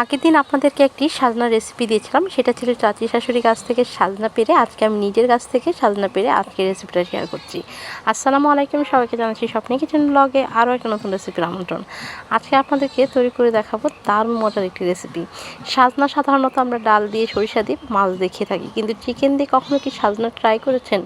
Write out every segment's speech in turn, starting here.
আগের দিন আপনাদেরকে একটি সাজনা রেসিপি দিয়েছিলাম। সেটা ছিল চাচি শাশুড়ি গাছ থেকে সাজনা পেরে, আজকে আমি নিজের গাছ থেকে সাজনা পেরে আজকে রেসিপিটা শেয়ার করছি। আসসালামু আলাইকুম, সবাইকে জানাচ্ছি স্বপ্নে কিচেন ব্লগে আরও একটা নতুন রেসিপির আমন্ত্রণ। আজকে আপনাদেরকে তৈরি করে দেখাবো তার মজার একটি রেসিপি সাজনা সাধারণত আমরা ডাল দিয়ে সরিষা দিয়ে মাছ দিয়ে খেয়ে থাকি, কিন্তু চিকেন দিয়ে কখনো কি সাজনা ট্রাই করেছেন?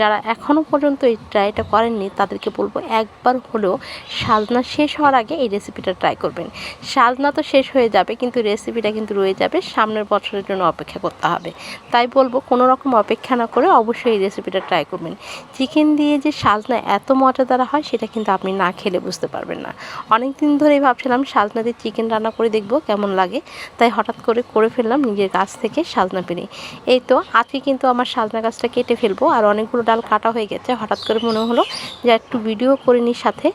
যারা এখনও পর্যন্ত এই ট্রাইটা করেননি, তাদেরকে বলব একবার হলেও সাজনা শেষ হওয়ার আগে এই রেসিপিটা ট্রাই করবেন। সাজনা তো শেষ হয়ে যাবে, কিন্তু রেসিপিটা কিন্তু রয়ে যাবে। সামনের বছরের জন্য অপেক্ষা করতে হবে। তাই বলব, কোনো রকম অপেক্ষা না করে অবশ্যই এই রেসিপিটা ট্রাই করবেন। চিকেন দিয়ে যে সাজনা এত মজাদার হয়, সেটা কিন্তু আপনি না খেলে বুঝতে পারবেন না। অনেক দিন ধরেই ভাবছিলাম, সাজনা দিয়ে চিকেন রান্না করে দেখব কেমন লাগে। তাই হঠাৎ করে করে ফেললাম নিজের গাছ থেকে সাজনা পেরে। এই তো, আজকে কিন্তু আমার সাজনা গাছটা কেটে ফেলব, আর অনেকগুলো ডাল কাটা হয়ে গেছে। হঠাৎ করে মনে হলো যে একটু ভিডিও করে নিই সাথে।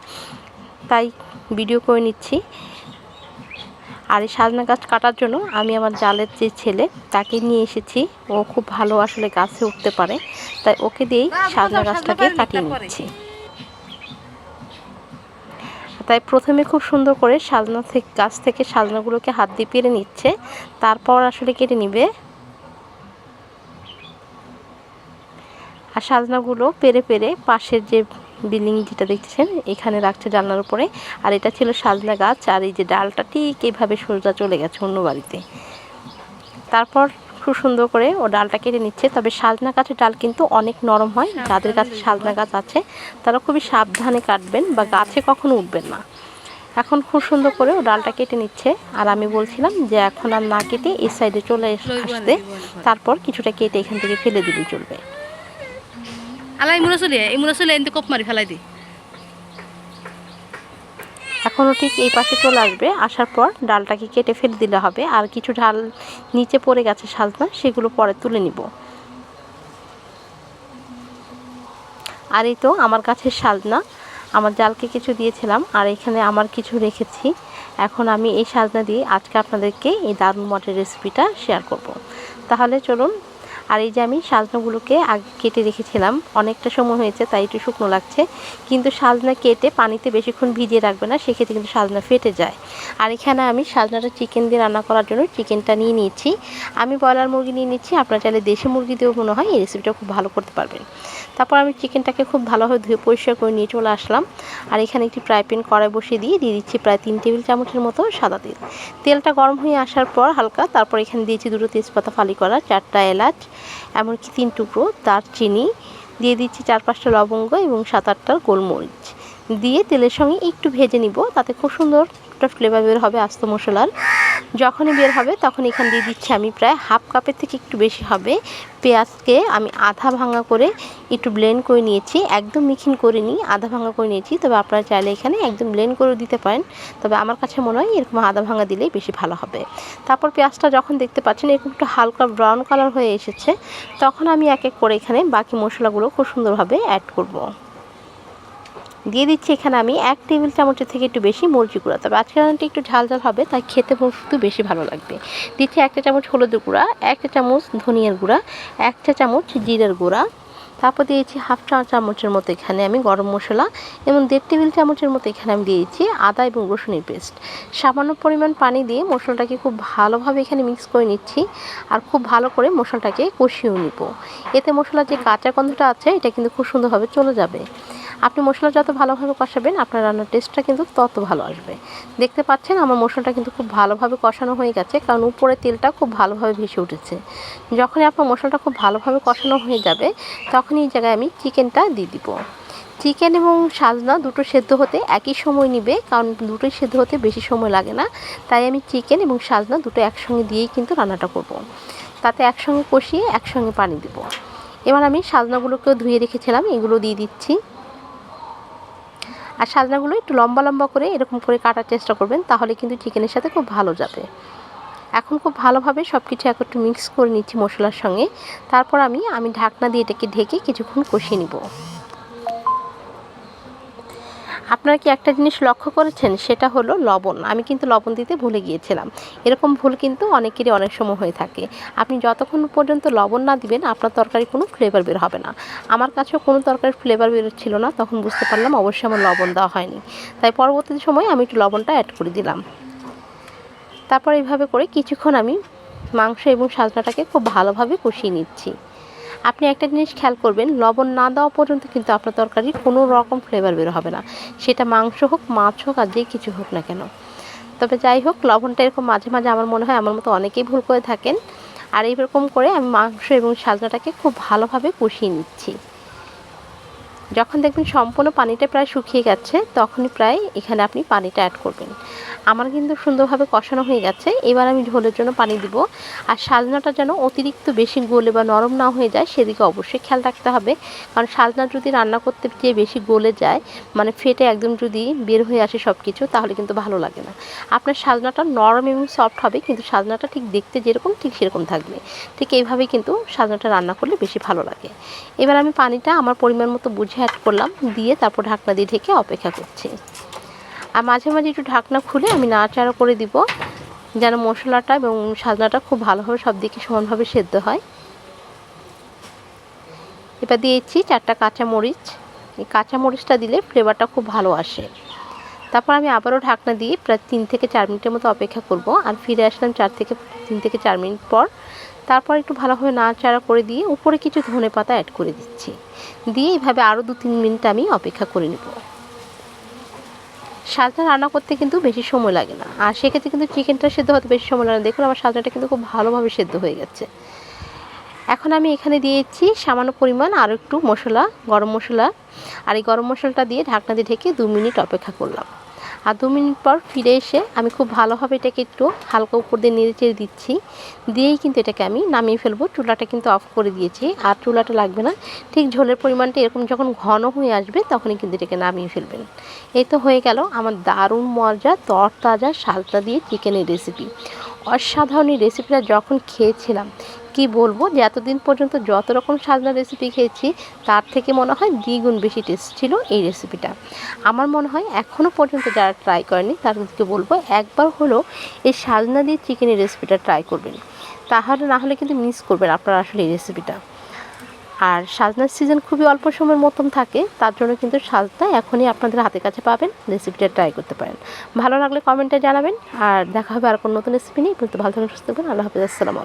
তাই ভিডিও করে নিচ্ছি। আর এই সাজনা গাছ কাটার জন্য আমি আমার জালের যে ছেলে তাকে নিয়ে এসেছি। ও খুব ভালো আসলে গাছে উঠতে পারে। তাই ওকে দিয়েই সাজনা গাছটাকে কাটিয়ে নিচ্ছি। তাই প্রথমে খুব সুন্দর করে সাজনা থেকে গাছ থেকে সাজনাগুলোকে হাত দিয়ে পেরে নিচ্ছে। তারপর আসলে কেটে নিবে। আর সাজনাগুলো পেরে পেরে পাশের যে বিল্ডিং যেটা দেখছেন এখানে রাখছে জানলার উপরে। আর এটা ছিল সাজনা গাছ, আর এই যে ডালটা ঠিক এইভাবে সোজা চলে গেছে অন্য বাড়িতে। তারপর খুব সুন্দর করে ও ডালটা কেটে নিচ্ছে। তবে সাজনা গাছের ডাল কিন্তু অনেক নরম হয়। যাদের কাছে সাজনা গাছ আছে, তারা খুবই সাবধানে কাটবেন বা গাছে কখনো উঠবেন না। এখন খুব সুন্দর করে ও ডালটা কেটে নিচ্ছে। আর আমি বলছিলাম যে এখন আর না কেটে এই সাইডে চলে আসতে। তারপর কিছুটা কেটে এখান থেকে ফেলে দিলে চলবে। আলাই মুরা চলে এই মুরা চলে কপ মারি ফেলাই দি। এখনও ঠিক এই পাশে চলে আসবে, আসার পর ডালটাকে কেটে ফেলে দিলে হবে, আর কিছু ডাল নিচে পড়ে গেছে সাজনা, সেগুলো পরে তুলে নিব। আর এই তো আমার গাছের সাজনা, আমার জালকে কিছু দিয়েছিলাম, আর এখানে আমার কিছু রেখেছি। এখন আমি এই সাজনা দিয়ে আজকে আপনাদেরকে এই দারুণ মটের রেসিপিটা শেয়ার করব। তাহলে চলুন আর এই যে আমি সাজনাগুলোকে আগে কেটে রেখেছিলাম, অনেকটা সময় হয়েছে, তাই একটু শুকনো লাগছে। কিন্তু সাজনা কেটে পানিতে বেশিক্ষণ ভিজিয়ে রাখবে না, সেক্ষেত্রে কিন্তু সাজনা ফেটে যায়। আর এখানে আমি সাজনাটা চিকেন দিয়ে রান্না করার জন্য চিকেনটা নিয়ে নিয়েছি। আমি ব্রয়লার মুরগি নিয়ে নিচ্ছি, আপনারা চাইলে দেশি মুরগি দিয়েও মনে হয় এই রেসিপিটা খুব ভালো করতে পারবেন। তারপর আমি চিকেনটাকে খুব ভালোভাবে ধুয়ে পরিষ্কার করে নিয়ে চলে আসলাম। আর এখানে একটি ফ্রাই প্যান কড়াই বসিয়ে দিয়ে দিয়ে দিচ্ছি প্রায় তিন টেবিল চামচের মতো সাদা তেল। তেলটা গরম হয়ে আসার পর হালকা, তারপর এখানে দিয়েছি দুটো তেজপাতা ফালি করা, চারটা এলাচ এমনকি তিন টুকরো দারচিনি দিয়ে দিচ্ছি চার পাঁচটা লবঙ্গ এবং সাত আটটা গোলমরিচ। দিয়ে তেলের সঙ্গে একটু ভেজে নিব, তাতে খুব সুন্দর একটা ফ্লেভার বের হবে আস্ত মশলার। যখনই বের হবে তখন এখানে দিয়ে দিচ্ছি আমি প্রায় হাফ কাপের থেকে একটু বেশি হবে। পেঁয়াজকে আমি আধা ভাঙা করে একটু ব্লেন্ড করে নিয়েছি, একদম মিখিন করে নিই, আধা ভাঙা করে নিয়েছি। তবে আপনারা চাইলে এখানে একদম ব্লেন্ড করে দিতে পারেন। তবে আমার কাছে মনে হয় এরকম আধা ভাঙা দিলেই বেশি ভালো হবে। তারপর পেঁয়াজটা যখন দেখতে পাচ্ছেন এরকম একটু হালকা ব্রাউন কালার হয়ে এসেছে, তখন আমি এক এক করে এখানে বাকি মশলাগুলো খুব সুন্দরভাবে অ্যাড করব। দিয়ে দিচ্ছি এখানে আমি এক টেবিল চামচের থেকে একটু বেশি মরিচি গুঁড়া। তবে আজকে রান্নাটি একটু ঝাল ঝাল হবে, তাই খেতে একটু বেশি ভালো লাগবে। দিচ্ছি একটা চামচ হলুদের গুঁড়া, একটা চামচ ধনিয়ার গুঁড়া, একটা চামচ জিরের গুঁড়া। তারপর দিয়েছি হাফ চা চামচের মতো এখানে আমি গরম মশলা এবং দেড় টেবিল চামচের মতো এখানে আমি দিয়েছি আদা এবং রসুনের পেস্ট। সামান্য পরিমাণ পানি দিয়ে মশলাটাকে খুব ভালোভাবে এখানে মিক্স করে নিচ্ছি আর খুব ভালো করে মশলাটাকে কষিয়েও নিব। এতে মশলার যে কাঁচা গন্ধটা আছে, এটা কিন্তু খুব সুন্দরভাবে চলে যাবে। আপনি মশলা যত ভালোভাবে কষাবেন, আপনার রান্নার টেস্টটা কিন্তু তত ভালো আসবে। দেখতে পাচ্ছেন, আমার মশলাটা কিন্তু খুব ভালোভাবে কষানো হয়ে গেছে, কারণ উপরে তেলটা খুব ভালোভাবে ভেসে উঠেছে। যখনই আপনার মশলাটা খুব ভালোভাবে কষানো হয়ে যাবে তখন এই জায়গায় আমি চিকেনটা দিয়ে দিব। চিকেন এবং সাজনা দুটো সেদ্ধ হতে একই সময় নিবে, কারণ দুটোই সেদ্ধ হতে বেশি সময় লাগে না। তাই আমি চিকেন এবং সাজনা দুটো একসঙ্গে দিয়েই কিন্তু রান্নাটা করব। তাতে একসঙ্গে কষিয়ে একসঙ্গে পানি দিব। এবার আমি সাজনাগুলোকেও ধুয়ে রেখেছিলাম, এগুলো দিয়ে দিচ্ছি। আর সাজনাগুলো একটু লম্বা লম্বা করে এরকম করে কাটার চেষ্টা করবেন, তাহলে কিন্তু চিকেনের সাথে খুব ভালো যাবে। এখন খুব ভালোভাবে সব কিছু একটু মিক্স করে নিচ্ছি মশলার সঙ্গে। তারপর আমি আমি ঢাকনা দিয়ে এটাকে ঢেকে কিছুক্ষণ কষিয়ে নিব। আপনারা কি একটা জিনিস লক্ষ্য করেছেন? সেটা হলো লবণ। আমি কিন্তু লবণ দিতে ভুলে গিয়েছিলাম। এরকম ভুল কিন্তু অনেকেরই অনেক সময় হয়ে থাকে। আপনি যতক্ষণ পর্যন্ত লবণ না দিবেন, আপনার তরকারি কোনো ফ্লেভার বের হবে না। আমার কাছেও কোনো তরকারির ফ্লেভার বের ছিল না। তখন বুঝতে পারলাম অবশ্যই আমার লবণ দেওয়া হয়নি। তাই পরবর্তী সময় আমি একটু লবণটা অ্যাড করে দিলাম। তারপর এইভাবে করে কিছুক্ষণ আমি মাংস এবং সাজনাটাকে খুব ভালোভাবে কষিয়ে নিচ্ছি। আপনি একটা জিনিস খেয়াল করবেন, লবণ না দেওয়া পর্যন্ত কিন্তু আপনার তরকারির কোনো রকম ফ্লেভার বের হবে না। সেটা মাংস হোক, মাছ হোক আর যে কিছু হোক না কেন। তবে যাই হোক, লবণটা এরকম মাঝে মাঝে আমার মনে হয় আমার মতো অনেকেই ভুল করে থাকেন। আর এইরকম করে আমি মাংস এবং সাজনাটাকে খুব ভালোভাবে কষিয়ে নিচ্ছি। যখন দেখবেন সম্পূর্ণ পানিটা প্রায় শুকিয়ে গেছে, তখনই প্রায় এখানে আপনি পানিটা অ্যাড করবেন। আমার কিন্তু সুন্দরভাবে কষানো হয়ে গেছে। এবার আমি ঝোলের জন্য পানি দিব। আর সাজনাটা যেন অতিরিক্ত বেশি গলে বা নরম না হয়ে যায়, সেদিকে অবশ্যই খেয়াল রাখতে হবে। কারণ সাজনা যদি রান্না করতে গিয়ে বেশি গলে যায় মানে ফেটে একদম যদি বের হয়ে আসে সব কিছু তাহলে কিন্তু ভালো লাগে না। আপনার সাজনাটা নরম এবং সফট হবে, কিন্তু সাজনাটা ঠিক দেখতে যেরকম, ঠিক সেরকম থাকবে। ঠিক এইভাবেই কিন্তু সাজনাটা রান্না করলে বেশি ভালো লাগে। এবার আমি পানিটা আমার পরিমাণ মতো বুঝে অ্যাড করলাম, দিয়ে তারপর ঢাকনা দিয়ে ঢেকে অপেক্ষা করছি। আর মাঝে মাঝে একটু ঢাকনা খুলে আমি নাড়াচাড়া করে দিব, যেন মশলাটা এবং সাজনাটা খুব ভালোভাবে সব দিকে সমানভাবে সেদ্ধ হয়। এবার দিয়েছি চারটা কাঁচা মরিচ এই কাঁচা মরিচটা দিলে ফ্লেভারটা খুব ভালো আসে। তারপর আমি আবারও ঢাকনা দিয়ে প্রায় তিন থেকে চার মিনিটের মতো অপেক্ষা করব, আর ফিরে আসলাম চার থেকে তিন থেকে চার মিনিট পর। তারপর একটু ভালোভাবে নাড়াচাড়া করে দিয়ে উপরে কিছু ধনে পাতা অ্যাড করে দিচ্ছি। দিয়ে এইভাবে আরও দু তিন মিনিট আমি অপেক্ষা করে নেব। সাজনা রান্না করতে কিন্তু বেশি সময় লাগে না। আর সেক্ষেত্রে কিন্তু চিকেনটা সেদ্ধ হতে বেশি সময় লাগে না। দেখুন আমার সাজনাটা কিন্তু খুব ভালোভাবে সেদ্ধ হয়ে গেছে। এখন আমি এখানে দিয়েছি সামান্য পরিমাণ আরও একটু মশলা, গরম মশলা। আর এই গরম মশলাটা দিয়ে ঢাকনা দিয়ে ঢেকে দু মিনিট অপেক্ষা করলাম। আর দু মিনিট পর ফিরে এসে আমি খুব ভালোভাবে এটাকে একটু হালকা উপর দিয়ে নেড়ে চেড়ে দিচ্ছি। দিয়েই কিন্তু এটাকে আমি নামিয়ে ফেলব। চুলাটা কিন্তু অফ করে দিয়েছি। আর চুলাটা লাগবে না। ঠিক ঝোলের পরিমাণটা এরকম যখন ঘন হয়ে আসবে তখনই কিন্তু এটাকে নামিয়ে ফেলবেন। এই তো হয়ে গেল আমার দারুণ মজা তরতাজা শালটা দিয়ে চিকেনের রেসিপি অসাধারণ এই রেসিপিটা যখন খেয়েছিলাম, কি বলব যে এতদিন পর্যন্ত যত রকম সাজনা রেসিপি খেয়েছি, তার থেকে মনে হয় দ্বিগুণ বেশি টেস্ট ছিল এই রেসিপিটা আমার মনে হয় এখনও পর্যন্ত যারা ট্রাই করেনি, তাদেরকে বলব একবার হলো এই সাজনা দিয়ে চিকেনের রেসিপিটা ট্রাই করবেন। তাহলে না হলে কিন্তু মিস করবেন আপনারা আসলে এই রেসিপিটা আর সাজনার সিজন খুবই অল্প সময়ের মতন থাকে, তার জন্য কিন্তু সাজটা এখনই আপনাদের হাতের কাছে পাবেন রেসিপিটা ট্রাই করতে পারেন। ভালো লাগলে কমেন্টে জানাবেন, আর দেখা হবে আর কোনো নতুন রেসিপি নেই কিন্তু ভালো থাকবেন সুস্থ থাকবেন আল্লাহ হাফিজ, আসসালামু